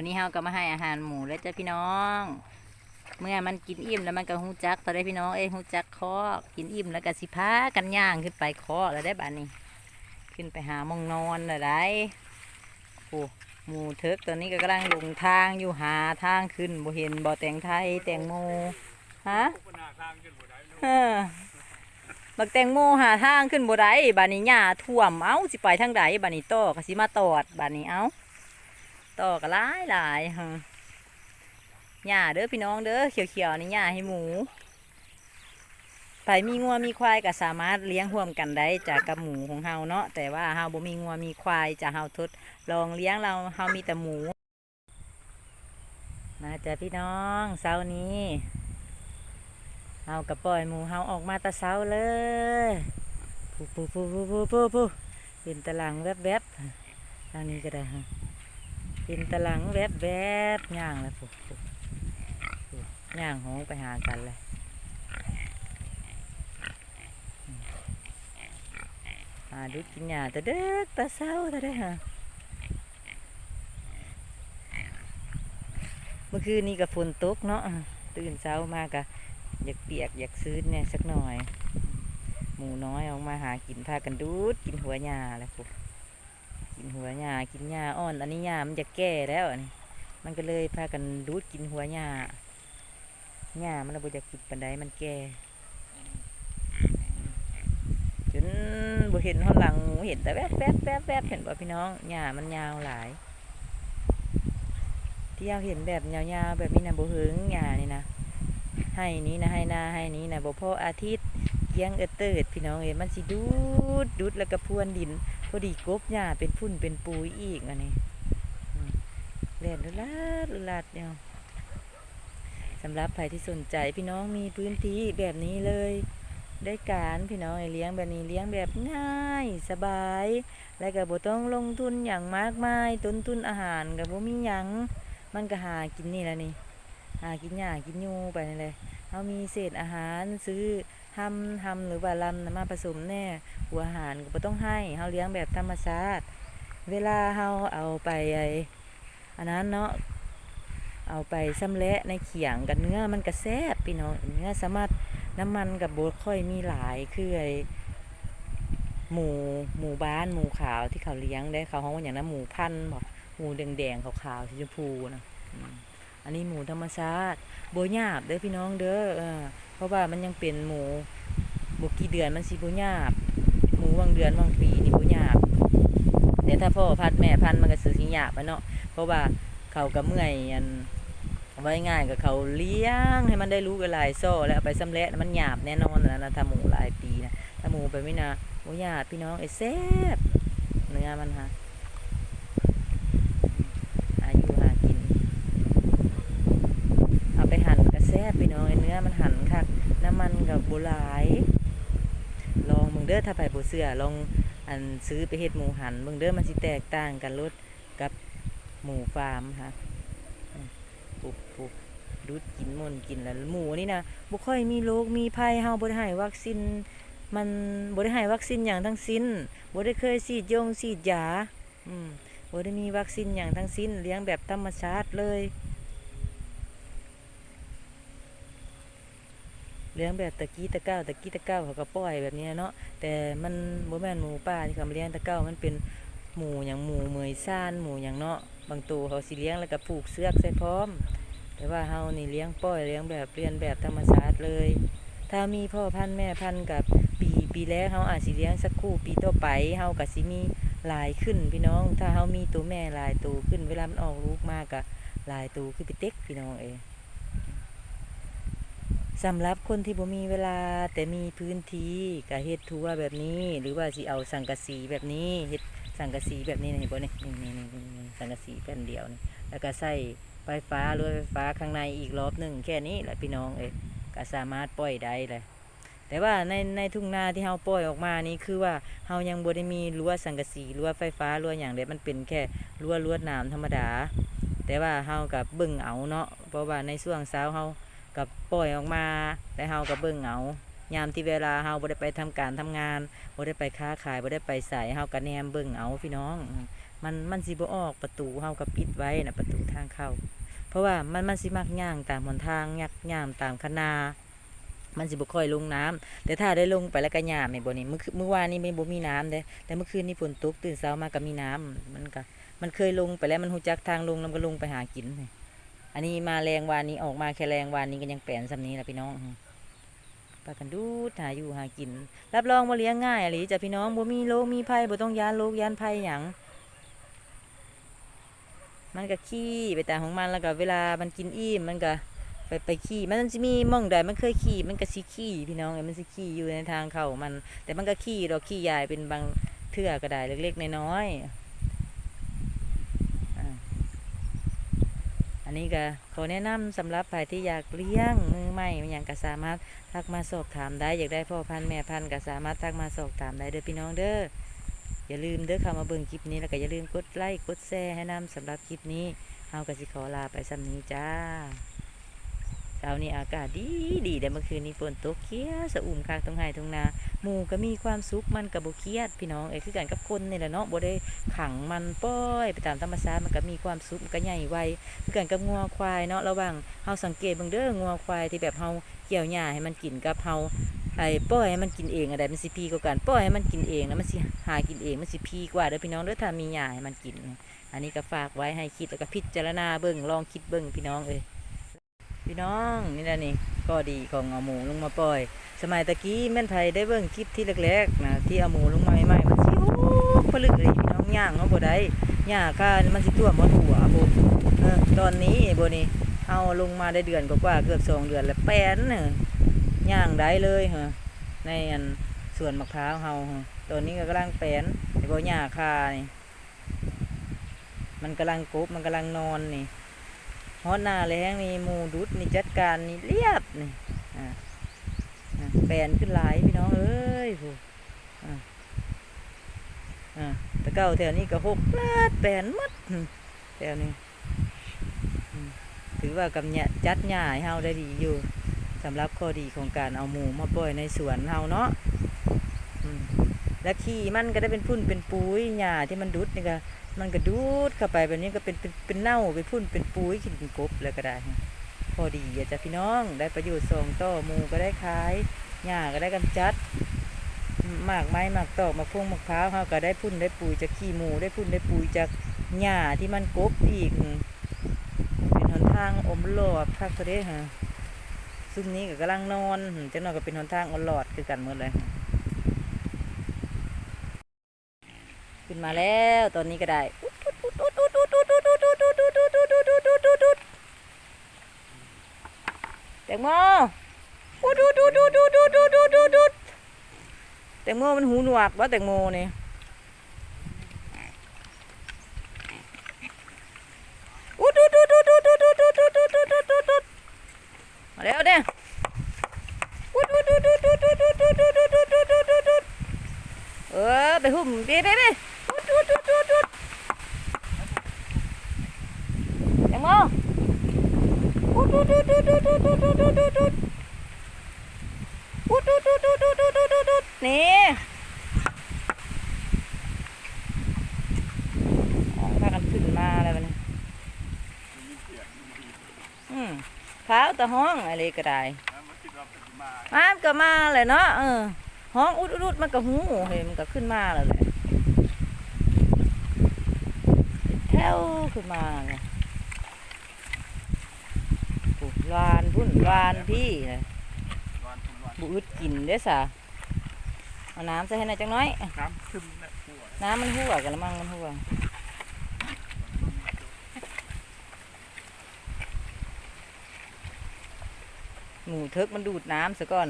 วันนี้เฮาก็มาให้อาหารหมูแล้วจ้ะพี่น้อง เมื่อมันกินอิ่มแล้วมันก็หูจักตอนได้พี่น้องเอ้หูจักคอกินอิ่มแล้วก็สิพากันย่างขึ้นไปคอแล้วได้บ้านี้ ขึ้นไปหามองนอนแล้วได้โอ้หมูเทิกตอนนี้ก็กำลังลงทางอยู่หาทางขึ้นบ่เห็นบ่แตงไทยแตงโมฮะเออบักแตงโมหาทางขึ้นบ่ได้บานี้หญ้าท่วมเอ้าสิไปทางใดบานี้ต่อก็สิมาตอดบานี้เอ้า ต่อก็หลายหลายฮะหญ้าเด้อพี่น้องเด้อเขียวๆนี่หญ้าให้หมูไผมีงัวมีควายก็สามารถเลี้ยงร่วมกันได้จากกับหมูของเฮาเนาะแต่ว่าเฮาบ่มีงัวมีควายจะเฮาทดลองเลี้ยงเราเฮามีแต่หมูมาจ้ะพี่น้องเช้านี้เฮากับปล่อยหมูเฮาออกมาตะเช้าเลยปูปูปูปูปูปูปูเป็นตารางแวบแวบทางนี้ก็ได้ฮะ เป็นตารางแวบแวบย่างแล้วปูปูปูย่างหงไปหากันเลยมหาดูกินหญ้าแตะเด็กแตะเช้าแตะได้ฮะเมื่อคืนนี้ก็ฝนตกเนาะตื่นเช้ามากะอยากเปียกอยากซื้อเนี่ยสักหน่อย หมูน้อยออกมาหากินพากันดูดกินหัวหญ้าแล้วพว กินหัวหญ้ากินหญ้าอ่อน อันนี้หญ้ามันจะแก่แล้วอันนี้มันก็เลยพากันดูดกินหัวหญ้าหญ้ามันบ่จะกินปันไดมันแก่จนบ่เห็นหอนหลังเห็นแต่แวบแวบแวบแวบเห็นบ่พี่น้องหญ้ามันยาวหลาย ที่เราเห็นแบบยาวๆแบบนี้นะบ่หึงหญ้านี่นะให้นี้นะให้นาให้นี้นะบ่พออาทิตย์เลี้ยงเอดเติดพี่น้องเอ้ยมันสิดูดดูดแล้วก็พรวนดิน พอดีกบหญ้าเป็นพุ่นเป็นปุยอีกอันนี้อืมเล่นลุลาดลุลาดเนี่ยสำหรับใครที่สนใจพี่น้องมีพื้นที่แบบนี้เลย ได้การพี่น้องเลี้ยงแบบนี้เลี้ยงแบบง่ายสบาย แล้วก็บ่ต้องลงทุนอย่างมากมายต้นทุนอาหารก็บ่มีหยังมันก็หากินนี่แหละนี่หากินหญ้ากินยูไปนี่เลย เขามีเศษอาหารซื้อทำทำหรือว่าลำมาผสมแน่หัวอาหารก็ต้องให้เขาเลี้ยงแบบธรรมชาติ เวลาเขาเอาไปไออันนั้นเนาะเอาไปซ้ำและในเขียงกับเนื้อมันก็แซ่บพี่น้องเนื้อสามารถน้ำมันกับบดค่อยมีหลายคือไอหมูหมูบ้านหมูขาวที่เขาเลี้ยงได้เขาห้องว่าอย่างนั้นหมูพันธุ์บอกหมูแดงๆขาวๆสีชมพูนะ อันนี้หมูธรรมชาติโบหยาบเด้อพี่น้องเด้อเพราะว่ามันยังเป็นหมูบุกี่เดือนมันสิโบหยาบหมูบางเดือนบางปีนี่โบหยาบแต่ถ้าพ่อพัดแม่พันมันก็สือสิหยาบอะเนาะเพราะว่าเขาก็เมื่อยอันไว้ง่ายกับเขาเลี้ยงให้มันได้รู้กันหลายโซ่แล้วไปสำเร็จมันหยาบแน่นอนนะนะถ้าหมูหลายปีนะถ้าหมูไปไม่นาโบหยาบพี่น้องไอ้แซ่บเนื้อมันฮะอายุหากิน เอาไปหั่นกระแซบไปน้อยเนื้อมันหั่นคักน้ำมันกับโบหลาย ลองมึง เด้อถ้าไปโบเสือลองอันซื้อไปเฮ็ดหมูหันมึงเด้อมันสิแตกต่างกันรสกับหมูฟาร์มค่ะปุ๊บปุ๊บดูดกินมนกินแล้วหมูนี่นะบ่ค่อยมีโรคมีภัยเฮาบ่ได้ให้วัคซีนมันบ่ได้ให้วัคซีนอย่างทั้งสิ้นบ่ได้เคยฉีดยงฉีดยาอืมบ่ได้มีวัคซีนอย่างทั้งสิ้นเลี้ยงแบบธรรมชาติเลย ลี้ยงแบบตะกี้ตะเก้าตะกี้ตะเก้าเขาก็ปล่อยแบบนี้เนาะแต่มันบ่แม่นหมูป่าที่เขาเลี้ยงตะเก้ามันเป็นหมูอย่างหมูเมยซ่านหมูอย่างเนาะบางตัวเขาสิเลี้ยงแล้วก็ผูกเสือกใส่พร้อม แต่ว่าเฮานี่เลี้ยงปล่อยเลี้ยงแบบเรียนแบบธรรมชาติเลย ถ้ามีพ่อพันธุ์แม่พันธุ์กับปีปีแรกเฮาอาจสิเลี้ยงสักคู่ปีต่อไปเฮาก็สิมีหลายขึ้นพี่น้อง ถ้าเฮามีตัวแม่หลายตัวขึ้น เวลามันออกลูกมากก็หลายตัวคือไปเต็กพี่น้องเอย สำหรับคนที่บ่มีเวลาแต่มีพื้นที่ก็เฮ็ดทัวแบบนี้ หรือว่าสิเอาสังกะสีแบบนี้เฮ็ดสังกะสีแบบนี้นี่บ่นี่นี่นี่นี่สังกะสีแผ่นเดียวนี่แล้วก็ใส่ไฟฟ้ารั้วไฟฟ้าข้างในอีกรอบหนึ่งแค่นี้แหละพี่น้องเอ้ยก็สามารถปล่อยได้เลยแต่ว่าในในทุ่งนาที่เฮาปล่อยออกมานี่คือว่าเฮายังบ่ได้มีรั้วสังกะสีรั้วไฟฟ้ารั้วหยังเด้มันเป็นแค่รั้วลวดหนามธรรมดา แต่ว่าเฮากับเบิ่งเอาเนาะเพราะว่าในช่วงเช้าเฮา กับปล่อยออกมาแต่เฮากับเบิ่งเอายามที่เวลาเฮาบ่ได้ไปทำการทำงานบ่ได้ไปค้าขายบ่ได้ไปใส่เฮาก็แนมเบิ่งเอาพี่น้อง มันมันสิบ่ออกประตูเฮาก็ปิดไว้นะประตูทางเข้า เพราะว่ามันมันสิมักย่างตามหนทางยักย่างตามคะนามันสิบ่ค่อยลงน้ำแต่ถ้าได้ลงไปแล้วก็ยามแม่นบ่นี่เมื่อเมื่อวานนี้ไม่บ่มีน้ำเด้แต่เมื่อคืนนี้ฝนตกตื่นเช้ามาก็มีน้ำมันก็มันเคยลงไปแล้วมันฮู้จักทางลงแล้วก็ลงไปหากินนี่ อันนี้มาแรงวานนี้ออกมาแค่แรงวานนี้ก็ยังแปลนซำนี้ละพี่น้องปากันดูหาอยู่หากิน รับรองว่าเลี้ยงง่ายอะหลีจ้ะพี่น้องบ่มีโรคมีภัยบ่ต้องยานโรคยานภัยหยังมันก็ขี้ไปแตามของมันแล้วก็เวลามันกินอิ่มมันก็ไปไปขี้มันจะมีม่องใดมันเคยขี้มันก็สิขี้พี่น้องเอ้มันสิขี้อยู่ในทางเขามัน แต่มันก็ขี้ดอกขี้ใหญ่เป็นบางเทื่อก็ได้เล็กๆน้อยๆอ่า อันนี้ก็ขอแนะนำสำหรับใครที่อยากเลี้ยงมือใหม่มันยังก็สามารถทักมาสอบถามได้อยากได้พ่อพันธุ์แม่พันธุ์ก็สามารถทักมาสอบถามได้เด้อพี่น้องเด้ออย่าลืมเด้อค่ะมาเบิ่งคลิปนี้แล้วก็อย่าลืมกดไลค์กดแชร์ให้นำสำหรับคลิปนี้เฮาก็สิขอลาไปสำนี้จ้า เช้านี้อากาศดีดีแต่เมื่อคืนนี้ฝนตกเคี้ยวสะอุ่มคากตรงไห้ตรงนาหมู่ก็มีความสุขมันก็บ่เครียด พี่น้องเอ้คือกันกับคนนี่แหละเนาะบ่ได้ขังมันป้อยไปตามธรรมชาติมันก็มีความสุขมันก็ใหญ่ไวคือกันกับงัวควายเนาะระหว่างเฮาสังเกตบิ่งเด้องัวควายที่แบบเฮาเกี่ยวหญ้าให้มันกินกับเฮาไอ้ปล่อยให้มันกินเองอะไรมันสิพีกว่ากันปล่อยให้มันกินเองนะมันสิหากินเองมันสิพีกว่าเด้อพี่น้องเด้อถ้ามีหญ้าให้มันกิน อันนี้ก็ฝากไว้ให้คิดแล้วก็พิจารณาเบิ่งลองคิดเบิ่งพี่น้องเอ้ย พี่น้องนี่แหละนี่ก็ดีของเอาหมูลงมาปล่อย สมัยตะกี้แม่นไผได้เบิ่งคลิปที่แรกๆนะที่เอาหมูลงมาใหม่ๆมันสิโอ้ผลึกเลยพี่น้องย่างเนาะบ่ได้หญ้าค่ามันสิตัวหมดหัวบ่เออตอนนี้บ่นี่เอาลงมาได้เดือนกว่าเกือบสองเดือนแล้วแป้นเนอย่างได้เลยฮะในอันส่วนมะพร้าวเฮาตอนนี้ก็กำลังแปลนไอ้บ่หญ้าคานี่มันกำลังกบมันกำลังนอนนี่ ฮอดหน้าแล้งนี่หมูดุดนี่จัดการนี่เรียบนี่อ่าแปลนขึ้นหลายพี่น้องเอ้ยผู้อ่าอ่าแตะเก้าแถวนี้ก็หกแปดแปลนหมดแถวนี้ถือว่ากำเนี่ยจัดหญ้าให้เฮาได้ดีอยู่สำหรับข้อดีของการเอาหมูมาปล่อยในสวนเฮาเนาะและขี้มันก็ได้เป็นพุ่นเป็นปุ้ยหญ้าที่มันดุดนี่ก็มันก็ดูดเข้าไปแบบนี้ก็เป็นเป็นเป็นเน่าเป็นพุ่นเป็นปุ้ยกินเป็นกบแล้วก็ได้ พอดีอจ้ะพี่น้องได้ประโยชน์สองต่อมูก็ได้ขายหญ้าก็ได้กำจัดหมากไม้หมากตอกหมากพวงมะพร้าวเฮาก็ได้พุ่นได้ปุ๋ยจากขี้หมูได้พุ่นได้ปุ๋ยจากหญ้าที่มันกบอีก เป็นหนทางอมโลบคักเขาเดฮะซุ่มนี้ก็กำลังนอนจังหน่อยก็เป็นหนทางออนหลอดคือกันหมดเลย ขึ้นมาแล้วตอนนี้ก็ได้แตงโมแตงโมมันหูหนวกว่าแตงโมเนี่ยมาแล้วเนี่ยเออไปหุ่มดีไปไป นี่พากันขึ้นมาอะไรแบบนี้อืมเท้าตะห้องอะไรก็ได้มามันก็มาเลยเนาะเออห้องอุดอุดมันก็หูเฮ้ยมันก็ขึ้นมาแล้วแหละแถวขึ้นมาเลย ปุ๊บลานพุ่นลานพี่เลยบุอึดกินเด้อสะเอาน้ำใส่ให้หน่อยจังน้อย น้ำซึมเนี่ยหัวน้ำมันหัวกันละมั่งมันหัวหมูเทิกมันดูดน้ำซะก่อน